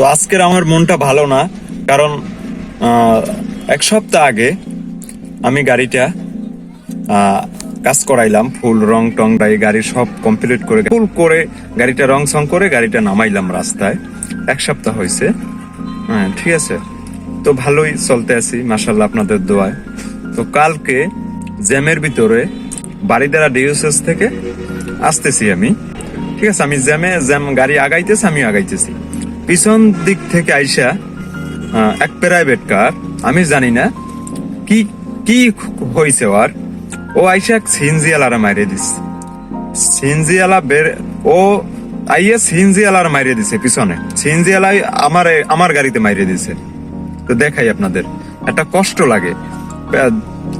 তো আজকের আমার মনটা ভালো না, কারণ এক সপ্তাহ আগে আমি গাড়িটা কাজ করাইলাম, ফুল রং টং ডাই গাড়ি সব কমপ্লিট করে, ফুল করে গাড়িটা রং সং করে গাড়িটা নামাইলাম রাস্তায়। এক সপ্তাহ হয়েছে হ্যাঁ ঠিক আছে। তো ভালোই চলতে আছি মাসাল্লাহ আপনাদের দোয়ায়। তো কালকে জ্যামের ভিতরে বাড়িদারা ডিউসেস থেকে আসতেছি আমি। ঠিক আছে, আমি জ্যামে জ্যাম গাড়ি আগাইতেছি আমি আগাইতেছি। পিছন দিক থেকে আইসা এক প্রাইভেট কার আমি জানি না কি কি হয়েছে ওর। ও আইসা এক সিনজিয়ালারা মাইরে দিস সিনজিয়ালা বের, ও আইয়া সিনজিয়ালার মাইরে দিছে পিছনে। সিনজিয়ালাই আমার আমার গাড়িতে মাইরে দিছে। তো দেখাই আপনাদের, একটা কষ্ট লাগে।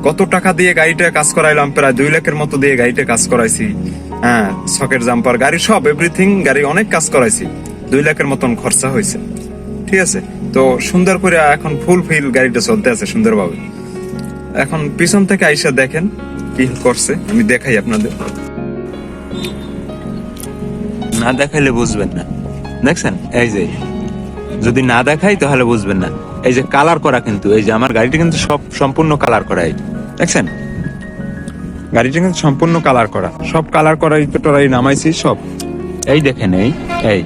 কত টাকা দিয়ে গাড়িটা কাজ করাইলাম, প্রায় দুই লাখের মতো দিয়ে গাড়িটা কাজ করাইছি। হ্যাঁ সকেট জাম্পার গাড়ি সব এভরিথিং গাড়ি অনেক কাজ করাইছি। দুই লাখের মতন খরচা হয়েছে। ঠিক আছে? তো সুন্দর করে এখন ফুল ফিল গাড়িটা চলতে আছে সুন্দরভাবে। এখন পিছন থেকে আইসা দেখেন কি করছে, আমি দেখাই আপনাদের। না দেখাইলে বুঝবেন না। দেখছেন? এই যে, যদি না দেখাই তাহলে বুঝবেন না। এই যে কালার করা কিন্তু, এই যে আমার গাড়িটা কিন্তু সব সম্পূর্ণ কালার করা এই দেখছেন? গাড়িটা কিন্তু সম্পূর্ণ কালার করা। সব কালার করা টরাই নামাইছি সব। এই দেখেন, এই এই।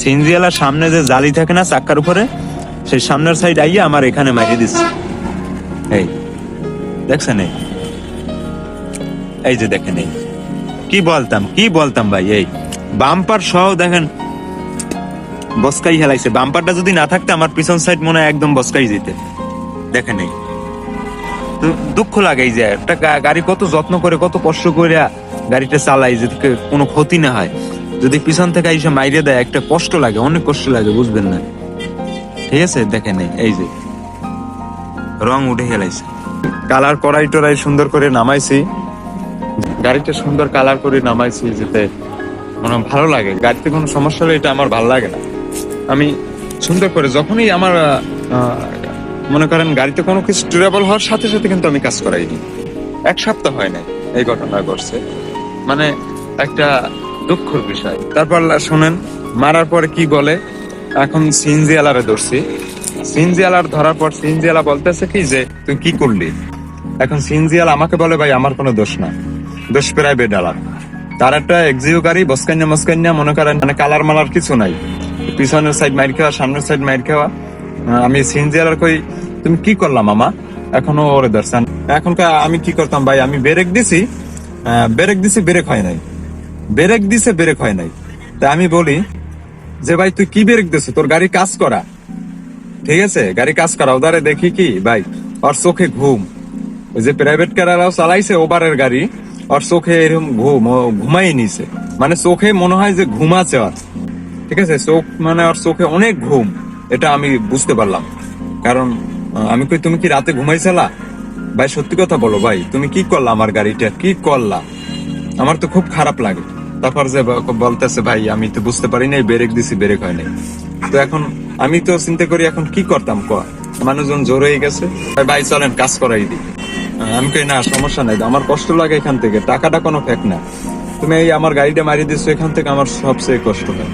সিনজিয়ালার সামনে যে জালি থাকে না চাক্কার উপরে, সেই সামনের সাইড আইয়া আমার এখানে মারিয়ে দিচ্ছে এই, দেখছেন এই? এই যে দেখেন এই। কি বলতাম কি বলতাম ভাই, এই? বাম্পার সহ দেখেন, বসকাই হেলাইছে। বাম্পারটা যদি না থাকতে আমার পিছন সাইড মনে হয় একদম বসকাই যেতে। দেখেন এই। তো দুঃখ লাগাই যায় একটা গাড়ি কত যত্ন করে, কত কষ্ট করে গাড়িটা চালাই যদি কোনো ক্ষতি না হয়। যদি পিছন থেকে এসে মাইরে দেয় একটা কষ্ট লাগে অনেক কষ্ট লাগে বুঝবেন না। ঠিক আছে? দেখেন এই, যে রং উঠে হেলাইছে কালার করাই টরাই সুন্দর করে নামাইছি। গাড়িটা সুন্দর কালার করে নামাইছি যেতে মনে ভালো লাগে। গাড়িতে কোনো সমস্যা হলে এটা আমার ভালো লাগে না। আমি সুন্দর করে যখনই আমার মনে করেন গাড়িতে কোনো কিছু ডিউরেবল হওয়ার সাথে সাথে কিন্তু আমি কাজ করাইনি। এক সপ্তাহ হয় নাই এই ঘটনা ঘটছে। মানে একটা দুঃখের বিষয়। তারপর শোনেন, মারার পরে কি বলে? এখন সিনজি আলারে ধরছি। সিনজি আলার ধরার পর সিনজি আলা বলতেছে কি যে, তুই কি করলি? এখন সিনজিয়াল আমাকে বলে, ভাই, আমার কোনো দোষ না দোষ প্রাইভেট আলার তার একটা এক্সিও গাড়ি বসকান্যা মস্কান্যা মনে করেন মানে কালার মালার কিছু নাই। পিছনের সাইড মাইর খাওয়া, সামনের সাইড মাইর খাওয়া। আমি সিনজিয়ালার কই, তুমি কি করলাম মামা? এখনও ওরে দর্শন এখন কা- আমি কি করতাম ভাই? আমি ব্রেক দিছি। ব্রেক দিছি, ব্রেক হয় নাই। ব্রেক দিছে, ব্রেক হয় নাই। তা আমি বলি, যে ভাই, তুই কি ব্রেক দিছিস? তোর গাড়ি কাজ করা। ঠিক আছে, গাড়ি কাজ করা। ওদারে দেখি কি, ভাই, ওর চোখে ঘুম। ওই যে প্রাইভেট কারারাও চালাইছে ওভারের গাড়ি, ওর চোখে এরকম ঘুম ঘুমাই নিছে। মানে চোখে মনে হয় যে ঘুমাচ্ছে ওর। ঠিক আছে, চোখ মানে ওর চোখে অনেক ঘুম, এটা আমি বুঝতে পারলাম। কারণ আমি কই, তুমি কি রাতে ঘুমাইছিলা? ভাই, সত্যি কথা বলো, ভাই, তুমি কি করলা আমার গাড়িটা? কি করলা? আমার তো খুব খারাপ লাগে। তারপর যে বলতেছে ভাই আমি তো বুঝতে পারি নাই ব্রেক দিছি ব্রেক হয় নাই। তো এখন আমি তো চিন্তা করি এখন কি করতাম ক? মানুষজন জোর হয়ে গেছে। ভাই, চলেন কাজ করাই দিই। আমি কই না সমস্যা নাই আমার কষ্ট লাগে এখান থেকে টাকাটা কোনো ফেক না। তুমি এই আমার গাড়িটা মারিয়ে দিচ্ছ এখান থেকে আমার সবচেয়ে কষ্ট হয়।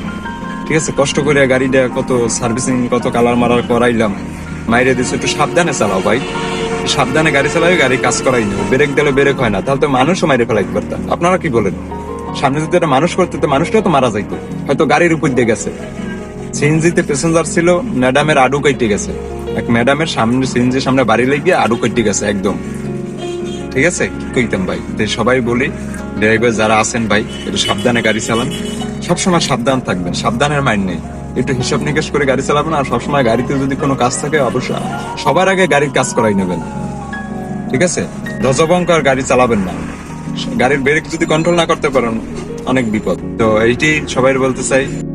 ঠিক আছে কষ্ট করে গাড়িটা কত সার্ভিসিং কত কালার মারার করাইলাম মাইরে দিচ্ছে একটু সাবধানে চালাও ভাই। সাবধানে গাড়ি চালাও গাড়ি কাজ করাই নেবে ব্রেক দিলে ব্রেক হয় না তাহলে তো মানুষও মাইরে ফেলাইতে পারতাম। আপনারা কি বলেন? সামনে যদি একটা মানুষ করতে, তো মানুষটাও তো মারা যাইতো। হয়তো গাড়ির উপর দিয়ে গেছে। সিএনজিতে প্যাসেঞ্জার ছিল ম্যাডামের আডু কেটে গেছে। এক ম্যাডামের সামনে, সিএনজির সামনে বাড়ি লেগে আডু কেটে গেছে একদম। ঠিক আছে? কি কইতাম ভাই? তো সবাই বলি ড্রাইভার যারা আছেন ভাই, একটু সাবধানে গাড়ি চালান। সবসময় সাবধান থাকবেন, সাবধানের মাইন্ড নেই। একটু হিসাব নিকেশ করে গাড়ি চালাবেন আর সবসময় গাড়িতে যদি কোনো কাজ থাকে, অবশ্যই সবার আগে গাড়ির কাজ করাই নেবেন। ঠিক আছে? ধ্বজভঙ্কর গাড়ি চালাবেন না। গাড়ির ব্রেক যদি কন্ট্রোল না করতে পারেন অনেক বিপদ। তো এইটি সবাই বলতে চাই।